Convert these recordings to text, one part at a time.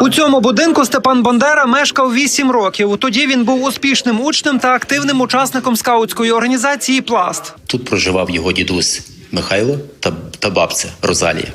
У цьому будинку Степан Бандера мешкав 8 років. Тоді він був успішним учнем та активним учасником скаутської організації Пласт. Тут проживав його дідусь Михайло та, та бабця Розалія.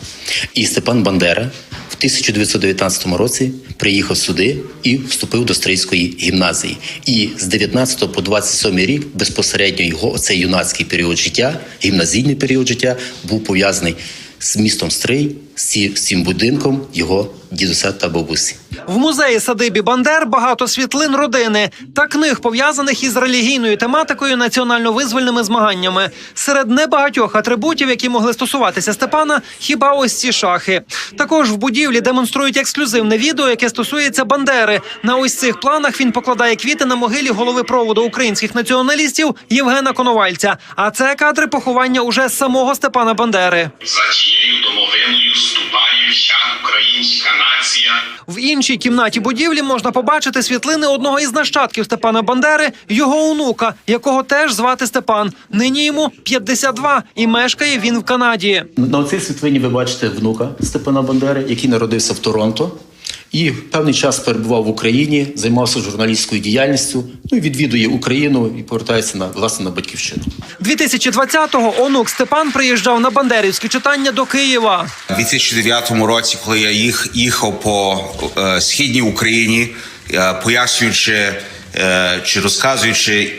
І Степан Бандера в 1919 році приїхав сюди і вступив до Стрийської гімназії. І з 19 по 27 рік безпосередньо його оцей юнацький період життя, гімназійний період життя, був пов'язаний з містом Стрий, з цим будинком його дідуся та бабусі. В музеї садибі Бандер багато світлин родини та книг пов'язаних із релігійною тематикою національно-визвольними змаганнями. Серед небагатьох атрибутів, які могли стосуватися Степана, хіба ось ці шахи. Також в будівлі демонструють ексклюзивне відео, яке стосується Бандери. На ось цих планах він покладає квіти на могилі голови проводу українських націоналістів Євгена Коновальця. А це кадри поховання уже самого Степана Бандери. За тією домовиною ступає українська нація. В іншій кімнаті будівлі можна побачити світлини одного із нащадків Степана Бандери, його онука, якого теж звати Степан. Нині йому 52 і мешкає він в Канаді. На цій світлині ви бачите внука Степана Бандери, який народився в Торонто. І певний час перебував в Україні, займався журналістською діяльністю, ну і відвідує Україну і повертається на власне на батьківщину. 2020-го онук Степан приїжджав на бандерівські читання до Києва. У 2009 році, коли я їх їхав по е, східній Україні, е, пояснюючи е, чи розказуючи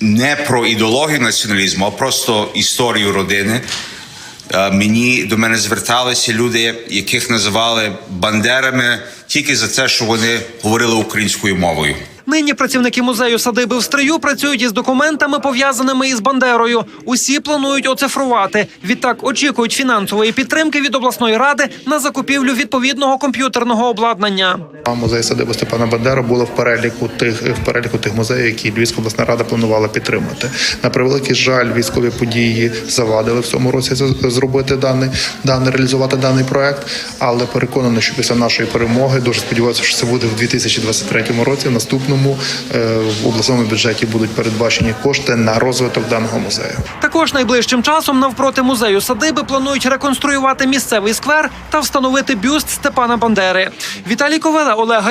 не про ідеологію націоналізму, а просто історію родини. Мені до мене зверталися люди, яких називали бандерами тільки за те, що вони говорили українською мовою. Нині працівники музею садиби в Стрию працюють із документами, пов'язаними із Бандерою. Усі планують оцифрувати. Відтак очікують фінансової підтримки від обласної ради на закупівлю відповідного комп'ютерного обладнання. Музей садиби Степана Бандера було в переліку тих в переліку тих музеїв, які Львівська обласна рада планувала підтримати. На превеликий жаль, військові події завадили в цьому році зробити даний даний реалізувати даний проект. Але переконаний, що після нашої перемоги дуже сподіваюся, що це буде в 2023 році. В наступному е, в обласному бюджеті будуть передбачені кошти на розвиток даного музею. Також найближчим часом навпроти музею садиби планують реконструювати місцевий сквер та встановити бюст Степана Бандери. Віталій Ковела, Олега.